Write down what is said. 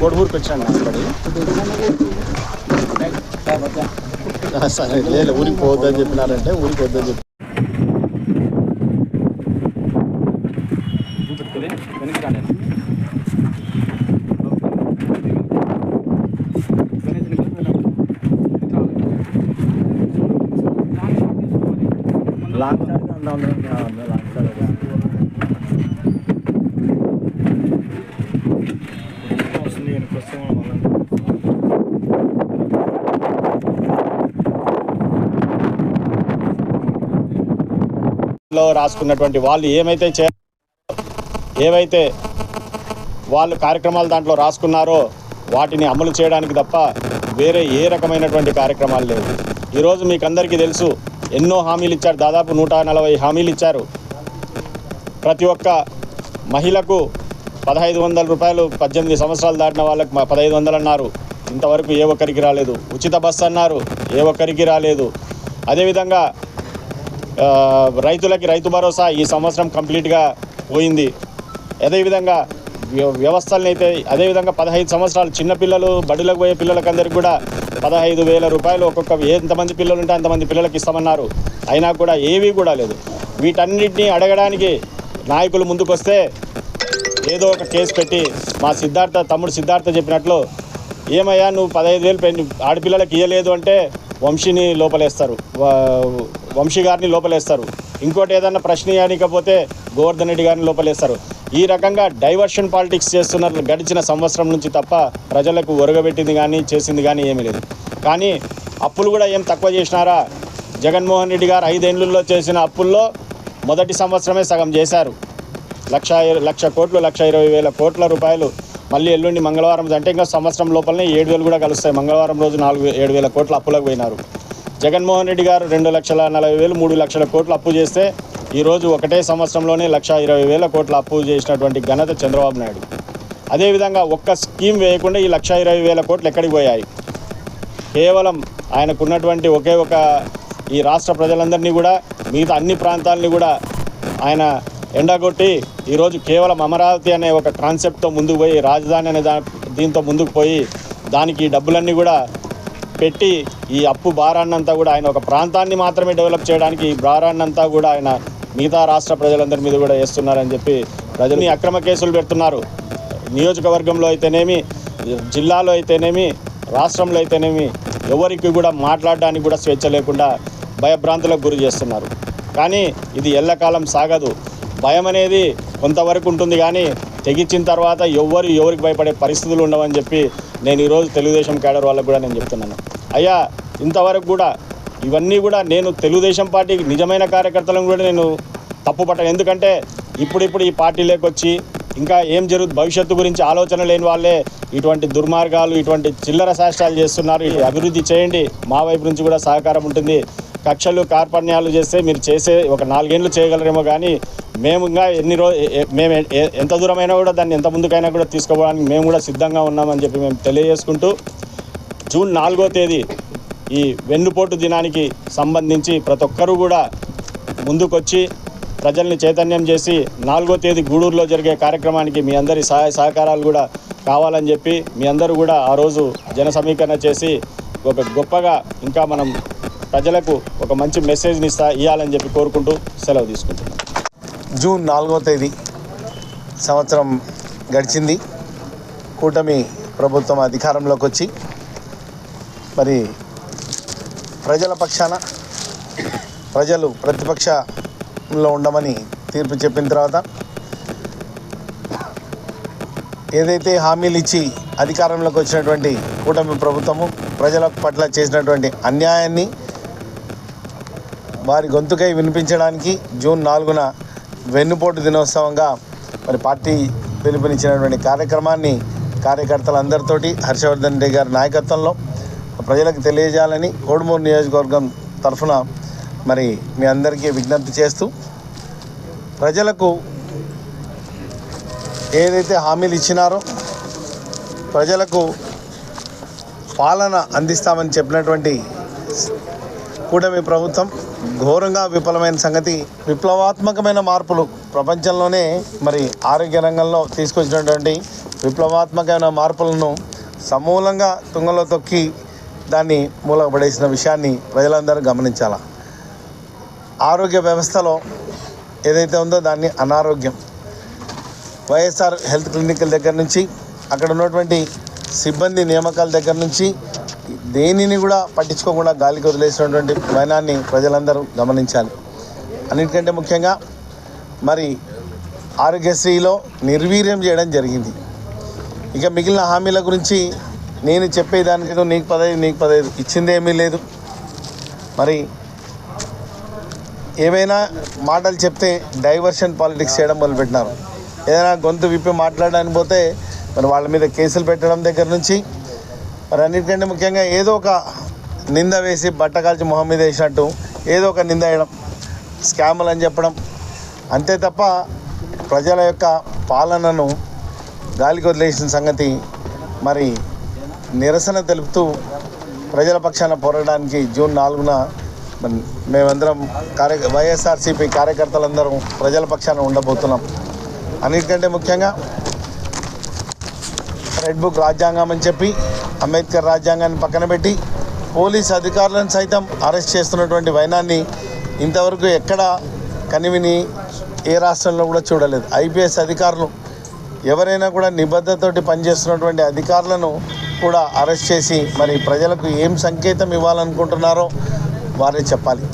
Good good మళ్ళీ వచ్చాను సరే లేదు ఊరికి పోవద్దని చెప్పినారంటే ఊరికి వద్దని చెప్పి లో రాసుకున్నటువంటి వాళ్ళు ఏమైతే చే ఏవైతే వాళ్ళు కార్యక్రమాలు దాంట్లో రాసుకున్నారో వాటిని అమలు చేయడానికి తప్ప వేరే ఏ రకమైనటువంటి కార్యక్రమాలు లేవు. ఈరోజు మీకు అందరికీ తెలుసు ఎన్నో హామీలు ఇచ్చారు. దాదాపు నూట నలభై హామీలు ఇచ్చారు. ప్రతి ఒక్క మహిళకు పదహైదు వందల రూపాయలు పద్దెనిమిది సంవత్సరాలు దాటిన వాళ్ళకి పదహైదు వందలు అన్నారు. ఇంతవరకు ఏ ఒక్కరికి రాలేదు. ఉచిత బస్సు అన్నారు. ఏ ఒక్కరికి రాలేదు. అదేవిధంగా రైతులకి రైతు భరోసా ఈ సంవత్సరం కంప్లీట్గా పోయింది. అదేవిధంగా వ్యవస్థలనైతే అయితే అదేవిధంగా పదహైదు సంవత్సరాలు చిన్నపిల్లలు బడులకు పోయే పిల్లలకందరికీ కూడా పదహైదు వేల రూపాయలు ఒక్కొక్క ఎంతమంది పిల్లలు ఉంటే అంతమంది పిల్లలకి ఇస్తామన్నారు. అయినా కూడా ఏవీ కూడా లేదు. వీటన్నింటినీ అడగడానికి నాయకులు ముందుకొస్తే ఏదో ఒక కేసు పెట్టి మా సిద్ధార్థ తమ్ముడు సిద్ధార్థ చెప్పినట్లు ఏమయ్యా నువ్వు పదహైదు వేలు పెన్ ఆడపిల్లలకి ఇవ్వలేదు అంటే వంశీని లోపలేస్తారు. వంశీ గారిని లోపలేస్తారు. ఇంకోటి ఏదన్నా ప్రశ్న ఇవ్వకపోతే గోవర్ధన్ రెడ్డి గారిని లోపలేస్తారు. ఈ రకంగా డైవర్షన్ పాలిటిక్స్ చేస్తున్నారు గడిచిన సంవత్సరం నుంచి తప్ప ప్రజలకు ఒరగబెట్టింది కానీ చేసింది కానీ ఏమీ లేదు. కానీ అప్పులు కూడా ఏం తక్కువ చేసినారా? జగన్మోహన్ రెడ్డి గారు ఐదేళ్ళలో చేసిన అప్పుల్లో మొదటి సంవత్సరమే సగం చేశారు. లక్ష లక్ష కోట్లు లక్ష ఇరవై వేల కోట్ల రూపాయలు మళ్ళీ ఎల్లుండి మంగళవారం అంటే ఇంకా సంవత్సరం లోపలనే ఏడు వేలు కూడా కలుస్తాయి. మంగళవారం రోజు నాలుగు ఏడు వేల కోట్ల అప్పులకు పోయినారు. జగన్మోహన్ రెడ్డి గారు రెండు లక్షల నలభై వేలు మూడు లక్షల కోట్లు అప్పు చేస్తే ఈరోజు ఒకటే సంవత్సరంలోనే లక్ష ఇరవై వేల కోట్ల అప్పు చేసినటువంటి ఘనత చంద్రబాబు నాయుడు. అదేవిధంగా ఒక్క స్కీమ్ వేయకుండా ఈ లక్ష ఇరవై వేల కోట్లు ఎక్కడికి పోయాయి? కేవలం ఆయనకున్నటువంటి ఒకే ఒక ఈ రాష్ట్ర ప్రజలందరినీ కూడా మిగతా అన్ని ప్రాంతాలని కూడా ఆయన ఎండగొట్టి ఈరోజు కేవలం అమరావతి అనే ఒక కాన్సెప్ట్తో ముందుకు పోయి రాజధాని అనే దా దీంతో ముందుకు పోయి దానికి ఈ డబ్బులన్నీ కూడా పెట్టి ఈ అప్పు భారాన్నంతా కూడా ఆయన ఒక ప్రాంతాన్ని మాత్రమే డెవలప్ చేయడానికి ఈ భారాన్నంతా కూడా ఆయన మిగతా రాష్ట్ర ప్రజలందరి మీద కూడా వేస్తున్నారని చెప్పి ప్రజల్ని అక్రమ కేసులు పెడుతున్నారు. నియోజకవర్గంలో అయితేనేమి జిల్లాలో అయితేనేమి రాష్ట్రంలో అయితేనేమి ఎవరికి కూడా మాట్లాడడానికి కూడా స్వేచ్ఛ లేకుండా భయభ్రాంతులకు గురి చేస్తున్నారు. కానీ ఇది ఎల్లకాలం సాగదు. భయం అనేది కొంతవరకు ఉంటుంది కానీ తెగించిన తర్వాత ఎవ్వరు ఎవరికి భయపడే పరిస్థితులు ఉండవని చెప్పి నేను ఈరోజు తెలుగుదేశం క్యాడర్ వాళ్ళకు కూడా నేను చెప్తున్నాను. అయ్యా ఇంతవరకు కూడా ఇవన్నీ కూడా నేను తెలుగుదేశం పార్టీ నిజమైన కార్యకర్తలను కూడా నేను తప్పుపట్టను. ఎందుకంటే ఇప్పుడిప్పుడు ఈ పార్టీలోకి వచ్చి ఇంకా ఏం జరుగుతుంది భవిష్యత్తు గురించి ఆలోచన లేని వాళ్ళే ఇటువంటి దుర్మార్గాలు ఇటువంటి చిల్లర శాస్త్రాలు చేస్తున్నారు. ఈ అభివృద్ధి చేయండి. మా వైపు నుంచి కూడా సహకారం ఉంటుంది. కక్షలు కార్పణ్యాలు చేస్తే మీరు చేసే ఒక నాలుగేళ్ళు చేయగలరేమో కానీ మేము ఇంకా ఎన్ని రోజు మేము ఎంత దూరమైనా కూడా దాన్ని ఎంత ముందుకైనా కూడా తీసుకోవడానికి మేము కూడా సిద్ధంగా ఉన్నామని చెప్పి మేము తెలియజేసుకుంటూ జూన్ నాలుగో తేదీ ఈ వెన్నుపోటు దినానికి సంబంధించి ప్రతి ఒక్కరూ కూడా ముందుకొచ్చి ప్రజల్ని చైతన్యం చేసి నాలుగో తేదీ గూడూరులో జరిగే కార్యక్రమానికి మీ అందరి సహాయ సహకారాలు కూడా కావాలని చెప్పి మీ అందరూ కూడా ఆ రోజు జన సమీకరణ చేసి ఒక గొప్పగా ఇంకా మనం ప్రజలకు ఒక మంచి మెసేజ్ని ఇస్తా ఇవ్వాలని చెప్పి కోరుకుంటూ సెలవు తీసుకుంటున్నాం. జూన్ నాలుగో తేదీ సంవత్సరం గడిచింది. కూటమి ప్రభుత్వం అధికారంలోకి వచ్చి మరి ప్రజల పక్షాన ప్రజలు ప్రతిపక్షంలో ఉండమని తీర్పు చెప్పిన తర్వాత ఏదైతే హామీలు ఇచ్చి అధికారంలోకి వచ్చినటువంటి కూటమి ప్రభుత్వము ప్రజల పట్ల చేసినటువంటి అన్యాయాన్ని వారి గొంతుకై వినిపించడానికి జూన్ నాలుగున వెన్నుపోటు దినోత్సవంగా మరి పార్టీ పిలుపునిచ్చినటువంటి కార్యక్రమాన్ని కార్యకర్తలందరితోటి హర్షవర్ధన్ రెడ్డి గారి నాయకత్వంలో ప్రజలకు తెలియజేయాలని కోడుమూరు నియోజకవర్గం తరఫున మరి మీ అందరికీ విజ్ఞప్తి చేస్తూ ప్రజలకు ఏదైతే హామీలు ఇచ్చినారో ప్రజలకు పాలన అందిస్తామని చెప్పినటువంటి కూటమి ప్రభుత్వం ఘోరంగా విఫలమైన సంగతి విప్లవాత్మకమైన మార్పులు ప్రపంచంలోనే మరి ఆరోగ్య రంగంలో తీసుకొచ్చినటువంటి విప్లవాత్మకమైన మార్పులను సమూలంగా తుంగలో తొక్కి దాన్ని మూలపడేసిన విషయాన్ని ప్రజలందరూ గమనించాలా. ఆరోగ్య వ్యవస్థలో ఏదైతే ఉందో దాన్ని అనారోగ్యం. వైఎస్ఆర్ హెల్త్ క్లినిక్ల దగ్గర నుంచి అక్కడ ఉన్నటువంటి సిబ్బంది నియామకాల దగ్గర నుంచి దేనిని కూడా పట్టించుకోకుండా గాలికి వదిలేసినటువంటి వైనాన్ని ప్రజలందరూ గమనించాలి. అన్నిటికంటే ముఖ్యంగా మరి ఆరోగ్యశ్రీలో నిర్వీర్యం చేయడం జరిగింది. ఇక మిగిలిన హామీల గురించి నేను చెప్పేదానికేదో నీకు పదహైదు నీకు పదహైదు. ఇచ్చింది ఏమీ లేదు. మరి ఏవైనా మాటలు చెప్తే డైవర్షన్ పాలిటిక్స్ చేయడం మొదలుపెట్టినారు. ఏదైనా గొంతు విప్పి మాట్లాడడానికి పోతే మరి వాళ్ళ మీద కేసులు పెట్టడం దగ్గర నుంచి మరి అన్నిటికంటే ముఖ్యంగా ఏదో ఒక నింద వేసి బట్ట కాల్చి మొహం మీద వేసినట్టు ఏదో ఒక నింద వేయడం స్కాములు అని చెప్పడం. అంతే తప్ప ప్రజల యొక్క పాలనను గాలికి వదిలేసిన సంగతి మరి నిరసన తెలుపుతూ ప్రజల పక్షాన పోరాడడానికి జూన్ నాలుగున మేమందరం కార్య వైఎస్ఆర్సీపీ కార్యకర్తలందరం ప్రజల పక్షాన ఉండబోతున్నాం. అన్నిటికంటే ముఖ్యంగా రెడ్ బుక్ రాజ్యాంగం అని చెప్పి అంబేద్కర్ రాజ్యాంగాన్ని పక్కన పెట్టి పోలీస్ అధికారులను సైతం అరెస్ట్ చేస్తున్నటువంటి వైనాన్ని ఇంతవరకు ఎక్కడ కనివిని ఏ రాష్ట్రంలో కూడా చూడలేదు. ఐపీఎస్ అధికారులు ఎవరైనా కూడా నిబద్ధతోటి పనిచేస్తున్నటువంటి అధికారులను కూడా అరెస్ట్ చేసి మరి ప్రజలకు ఏం సంకేతం ఇవ్వాలనుకుంటున్నారో వారే చెప్పాలి.